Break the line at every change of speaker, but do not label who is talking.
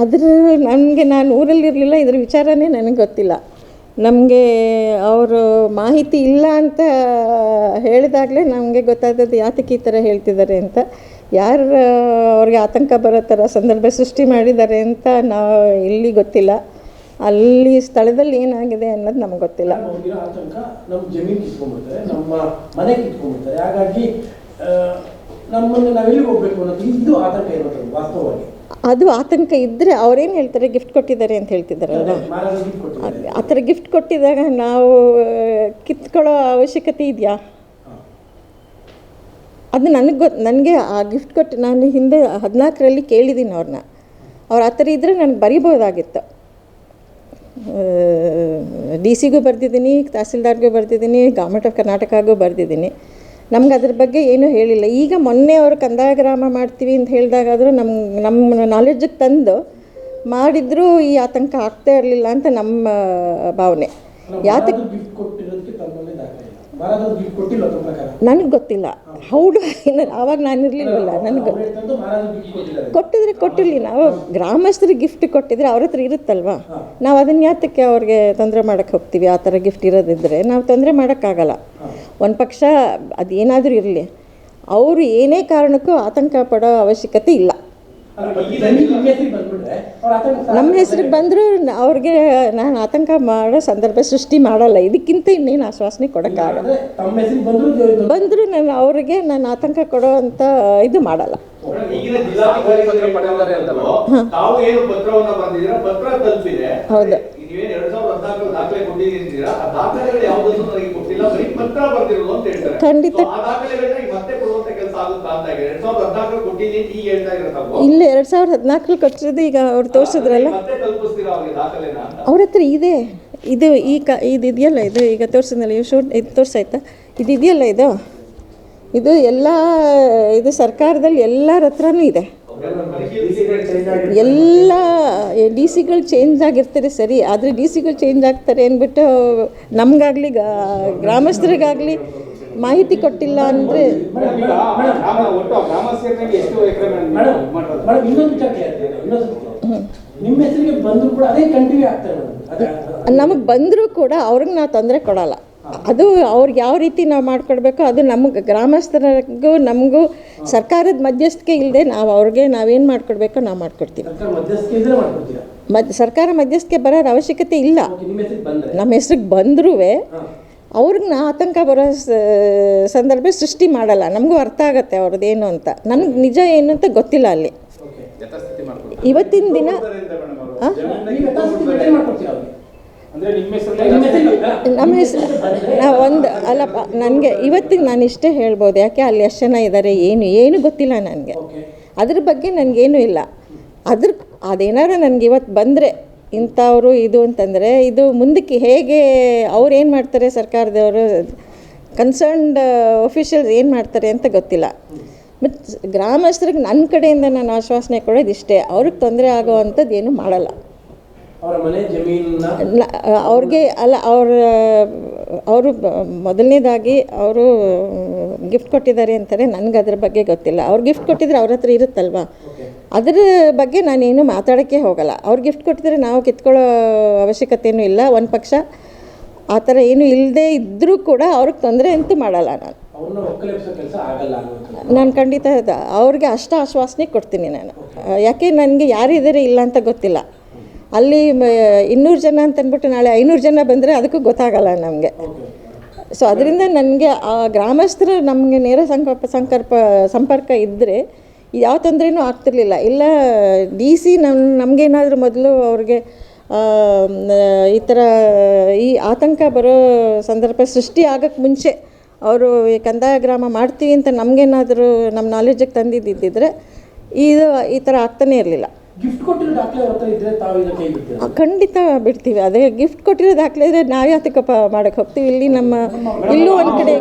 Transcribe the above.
ಅದ್ರ ನನಗೆ ನಾನು ಊರಲ್ಲಿರಲಿಲ್ಲ ಇದ್ರ ವಿಚಾರನೇ ನನಗೆ ಗೊತ್ತಿಲ್ಲ. ನಮಗೆ ಅವರು ಮಾಹಿತಿ ಇಲ್ಲ ಅಂತ ಹೇಳಿದಾಗಲೇ ನಮಗೆ ಗೊತ್ತಾದದ್ದು ಯಾತಕ್ಕೆ ಈ ಥರ ಹೇಳ್ತಿದ್ದಾರೆ ಅಂತ. ಯಾರು ಅವ್ರಿಗೆ ಆತಂಕ ಬರೋ ಥರ ಸಂದರ್ಭ ಸೃಷ್ಟಿ ಮಾಡಿದ್ದಾರೆ ಅಂತ ನಾವು ಇಲ್ಲಿ ಗೊತ್ತಿಲ್ಲ. ಅಲ್ಲಿ ಸ್ಥಳದಲ್ಲಿ ಏನಾಗಿದೆ ಅನ್ನೋದು ನಮ್ಗೆ ಗೊತ್ತಿಲ್ಲ.
ಹಾಗಾಗಿ ನಮ್ಮನ್ನು ನಾವೆಲ್ಲಿಗೆ ಹೋಗ್ಬೇಕು ಅನ್ನೋದು ಇದು ಆತಂಕ ಇರೋದು ವಾಸ್ತವವಾಗಿ.
ಅದು ಆತಂಕ ಇದ್ದರೆ ಅವ್ರೇನು ಹೇಳ್ತಾರೆ ಗಿಫ್ಟ್ ಕೊಟ್ಟಿದ್ದಾರೆ ಅಂತ
ಹೇಳ್ತಿದ್ದಾರಲ್ಲ
ಆ ಥರ ಗಿಫ್ಟ್ ಕೊಟ್ಟಿದ್ದಾಗ ನಾವು ಕಿತ್ಕೊಳ್ಳೋ ಅವಶ್ಯಕತೆ ಇದೆಯಾ? ಅದು ನನಗೆ ಗೊತ್ತು ನನಗೆ ಆ ಗಿಫ್ಟ್ ಕೊಟ್ಟು, ನಾನು ಹಿಂದೆ ಹದಿನಾಲ್ಕರಲ್ಲಿ ಕೇಳಿದ್ದೀನಿ ಅವ್ರನ್ನ ಅವ್ರು ಆ ಥರ ಇದ್ದರೆ ನನಗೆ ಬರಿಬೋದಾಗಿತ್ತು ಡಿ ಸಿಗೂ ಬರೆದಿದ್ದೀನಿ, ತಹಸೀಲ್ದಾರ್ಗೂ ಬರೆದಿದ್ದೀನಿ, ಗೌರ್ಮೆಂಟ್ ಆಫ್ ಕರ್ನಾಟಕಗೂ ಬರೆದಿದ್ದೀನಿ. ನಮ್ಗೆ ಅದ್ರ ಬಗ್ಗೆ ಏನೂ ಹೇಳಿಲ್ಲ. ಈಗ ಮೊನ್ನೆ ಅವರು ಕಂದಾಯ ಗ್ರಾಮ ಮಾಡ್ತೀವಿ ಅಂತ ಹೇಳಿದಾಗಾದರೂ ನಮ್ಮ ನಮ್ಮ ನಾಲೆಡ್ಜಿಗೆ ತಂದು ಮಾಡಿದರೂ ಈ ಆತಂಕ ಆಗ್ತಾ ಇರಲಿಲ್ಲ ಅಂತ ನಮ್ಮ ಭಾವನೆ. ಯಾತಕ್ಕೆ ನನಗೆ ಗೊತ್ತಿಲ್ಲ. ಹೌದು ಆವಾಗ ನಾನು ಇರಲಿಲ್ಲ ನನಗೆ ಕೊಟ್ಟಿದ್ರೆ ಕೊಟ್ಟಿರಲಿ. ನಾವು ಗ್ರಾಮಸ್ಥರಿಗೆ ಗಿಫ್ಟ್ ಕೊಟ್ಟಿದ್ರೆ ಅವ್ರ ಹತ್ರ ಇರುತ್ತಲ್ವಾ? ನಾವು ಅದನ್ನ ಯಾತಕ್ಕೆ ಅವ್ರಿಗೆ ತೊಂದರೆ ಮಾಡೋಕ್ಕೆ ಹೋಗ್ತೀವಿ? ಆ ಥರ ಗಿಫ್ಟ್ ಇರೋದಿದ್ರೆ ನಾವು ತೊಂದರೆ ಮಾಡೋಕ್ಕಾಗಲ್ಲ ಒಂದು ಪಕ್ಷ ಅದೇನಾದರೂ ಇರಲಿ. ಅವರು ಏನೇ ಕಾರಣಕ್ಕೂ ಆತಂಕ ಪಡೋ ಅವಶ್ಯಕತೆ ಇಲ್ಲ.
ನಿಮ್ಮ ಹೆಸರಿಗೆ
ಬಂದರೂ ಅವ್ರಿಗೆ ನಾನು ಆತಂಕ ಮಾಡೋ ಸಂದರ್ಭ ಸೃಷ್ಟಿ ಮಾಡಲ್ಲ. ಇದಕ್ಕಿಂತ ಇನ್ನೇನು ಆಶ್ವಾಸನೆ ಕೊಡೋಕ್ಕಾಗಲ್ಲ
ತಮ್ಮ ಹೆಸರಿಗೆ ಬಂದ್ರು
ನಾನು ಅವ್ರಿಗೆ ನಾನು ಆತಂಕ ಕೊಡೋ ಅಂತ ಇದು ಮಾಡಲ್ಲ. ಹೌದು. ಖಂಡಿತ.
ಇಲ್ಲ ಎರಡ್ ಸಾವಿರದ ಹದಿನಾಲ್ಕು
ಹದಿನಾಲ್ಕರಲ್ಲಿ ಕೊಟ್ಟಿರೋದು ಈಗ ಅವ್ರು ತೋರಿಸಿದ್ರಲ್ಲ. ಅವ್ರ ಹತ್ರ ಇದೆ. ಇದು ಈ ಕ ಇದು ಇದೆಯಲ್ಲ ಇದು ಈಗ ತೋರಿಸಿದ್ನಲ್ಲ ಇವು ಶೂಟ್ ಇದು ತೋರಿಸಾಯ್ತಾ? ಇದು ಇದೆಯಲ್ಲ ಇದು? ಇದು ಎಲ್ಲ ಇದು ಸರ್ಕಾರದಲ್ಲಿ ಎಲ್ಲರ ಹತ್ರನೂ ಇದೆ. ಎಲ್ಲ ಡಿ ಸಿಗಳು ಚೇಂಜ್ ಆಗಿರ್ತಾರೆ ಸರಿ ಆದರೆ ಡಿ ಸಿಗಳು ಚೇಂಜ್ ಆಗ್ತಾರೆ ಅಂದ್ಬಿಟ್ಟು ನಮಗಾಗಲಿ ಗ್ರಾಮಸ್ಥರಿಗಾಗಲಿ ಮಾಹಿತಿ ಕೊಟ್ಟಿಲ್ಲ ಅಂದರೆ ನಮಗೆ ಬಂದರೂ ಕೂಡ ಅವ್ರಿಗೆ ನಾವು ತೊಂದರೆ ಕೊಡಲ್ಲ. ಅದು ಅವ್ರಿಗೆ ಯಾವ ರೀತಿ ನಾವು ಮಾಡಿಕೊಡ್ಬೇಕು ಅದು ನಮಗೆ ಗ್ರಾಮಸ್ಥರಿಗೂ ನಮಗೂ ಸರ್ಕಾರದ ಮಧ್ಯಸ್ಥಿಕೆ ಇಲ್ಲದೆ ನಾವು ಅವ್ರಿಗೆ ನಾವೇನು ಮಾಡಿಕೊಡ್ಬೇಕೋ ನಾವು ಮಾಡಿಕೊಡ್ತೀವಿ.
ಸರ್ಕಾರ ಮಧ್ಯಸ್ಥಿಕೆ ಇದ್ರೆ ಮಾಡ್ಕೊಡ್ತೀರಾ?
ಮದ್ ಸರ್ಕಾರ ಮಧ್ಯಸ್ಥಿಕೆ ಬರೋರ ಅವಶ್ಯಕತೆ ಇಲ್ಲ.
ನಿಮ್ಮ ಹೆಸರಿಗೆ ಬಂದ್ರೆ.
ಅವ್ರಿಗೆ ನಾ ಆತಂಕ ಬರೋ ಸ- ಸಂದರ್ಭ ಸೃಷ್ಟಿ ಮಾಡಲ್ಲ. ನಮಗೂ ಅರ್ಥ ಆಗುತ್ತೆ ಏನು ಅಂತ. ನನಗೆ ನಿಜ ಏನು ಅಂತ ಗೊತ್ತಿಲ್ಲ ಅಲ್ಲಿ.
ಓಕೆ.
ಇವತ್ತಿನ ದಿನ
ನಿಮ್ಮ
ಹೆಸರು ನಾವು ಒಂದು ಅಲ್ಲಪ್ಪ ನನಗೆ ಇವತ್ತಿಗೆ ನಾನು ಇಷ್ಟೇ ಹೇಳ್ಬೋದು. ಯಾಕೆ ಅಲ್ಲಿ ಎಷ್ಟು ಜನ ಇದ್ದಾರೆ ಏನು ಏನು ಗೊತ್ತಿಲ್ಲ ನನಗೆ. ಅದ್ರ ಬಗ್ಗೆ ನನಗೇನು ಇಲ್ಲ. ಅದ್ರ ಅದೇನಾರು ನನಗೆ ಇವತ್ತು ಬಂದರೆ ಇಂಥವರು ಇದು ಅಂತಂದರೆ ಇದು ಮುಂದಕ್ಕೆ ಹೇಗೆ ಅವ್ರು ಏನು ಮಾಡ್ತಾರೆ ಸರ್ಕಾರದವರು ಕನ್ಸರ್ನ್ಡ್ ಒಫಿಷಿಯಲ್ಸ್ ಏನು ಮಾಡ್ತಾರೆ ಅಂತ ಗೊತ್ತಿಲ್ಲ. ಬಟ್ ಗ್ರಾಮಸ್ಥರಿಗೆ ನನ್ನ ಕಡೆಯಿಂದ ನಾನು ಆಶ್ವಾಸನೆ ಕೊಡೋದು ಇಷ್ಟೇ. ಅವ್ರಿಗೆ ತೊಂದರೆ ಆಗೋ ಅಂಥದ್ದು ಏನು ಮಾಡಲ್ಲ
ಅವರ ಮನೆ ಜಮೀನನ್ನ
ನ- ಅವ್ರಿಗೆ ಅಲ್ಲ ಅವ್ರ ಅವರು ಮೊದಲನೇದಾಗಿ ಅವರು ಗಿಫ್ಟ್ ಕೊಟ್ಟಿದ್ದಾರೆ ಅಂತಾರೆ. ನನಗೆ ಅದ್ರ ಬಗ್ಗೆ ಗೊತ್ತಿಲ್ಲ. ಅವ್ರು ಗಿಫ್ಟ್ ಕೊಟ್ಟಿದ್ರೆ ಅವ್ರ ಹತ್ರ ಇರುತ್ತಲ್ವಾ? ಅದ್ರ ಬಗ್ಗೆ ನಾನೇನು ಮಾತಾಡೋಕ್ಕೆ ಹೋಗಲ್ಲ. ಅವ್ರು ಗಿಫ್ಟ್ ಕೊಟ್ಟಿದ್ರೆ ನಾವು ಕಿತ್ಕೊಳ್ಳೋ ಅವಶ್ಯಕತೆಯೂ ಇಲ್ಲ. ಒಂದು ಪಕ್ಷ ಆ ಥರ ಏನು ಇಲ್ಲದೆ ಇದ್ದರೂ ಕೂಡ ಅವ್ರಿಗೆ ತೊಂದರೆ ಅಂತೂ ಮಾಡಲ್ಲ ನಾನು. ನಾನು ಖಂಡಿತ ಅವ್ರಿಗೆ ಅಷ್ಟು ಆಶ್ವಾಸನೆ ಕೊಡ್ತೀನಿ ನಾನು. ಯಾಕೆ ನನಗೆ ಯಾರಿದ್ದಾರೆ ಇಲ್ಲ ಅಂತ ಗೊತ್ತಿಲ್ಲ. ಅಲ್ಲಿ ಇನ್ನೂರು ಜನ ಅಂತ ಅಂದ್ಬಿಟ್ಟು ನಾಳೆ ಐನೂರು ಜನ ಬಂದರೆ ಅದಕ್ಕೂ ಗೊತ್ತಾಗಲ್ಲ ನಮಗೆ. ಸೊ ಅದರಿಂದ ನನಗೆ ಆ ಗ್ರಾಮಸ್ಥರು ನಮಗೆ ನೇರ ಸಂಕಲ್ಪ ಸಂಕಲ್ಪ, ಸಂಪರ್ಕ ಇದ್ದರೆ ಯಾವ ತೊಂದರೆನೂ ಆಗ್ತಿರ್ಲಿಲ್ಲ. ಇಲ್ಲ ಡಿ ಸಿ ನಮ್ಮ ನಮಗೇನಾದರೂ ಮೊದಲು ಅವ್ರಿಗೆ ಈ ಥರ, ಈ ಆತಂಕ ಬರೋ ಸಂದರ್ಭ ಸೃಷ್ಟಿ ಆಗೋಕ್ಕೆ ಮುಂಚೆ ಅವರು ಈ ಕಂದಾಯ ಗ್ರಾಮ ಮಾಡ್ತೀವಿ ಅಂತ ನಮಗೇನಾದರೂ ನಮ್ಮ ನಾಲೆಜಿಗೆ ತಂದಿದ್ದಿದ್ದರೆ ಇದು ಈ ಥರ ಆಗ್ತಾನೇ ಇರಲಿಲ್ಲ.
ಗಿಫ್ಟ್ ಕೊಟ್ಟಿರೋ ದಾಖಲೆ ಅವ್ರ ಹತ್ರ ಇದ್ರೆ ತಾವು ಇದನ್ನ ಬಿಡ್ತೀರಾ?
ಖಂಡಿತ ಬಿಡ್ತೀವಿ. ಅದೇ ಗಿಫ್ಟ್ ಕೊಟ್ಟಿರೋ ದಾಖಲೆ ಇದ್ರೆ ನಾವು ಯಾತಕ್ಕಪ್ಪ ಮಾಡಕ್ಕೆ ಹೋಗ್ತೀವಿ. ಇಲ್ಲಿ ನಮ್ಮ ಇಲ್ಲೂ ಒಂದ್ ಕಡೆ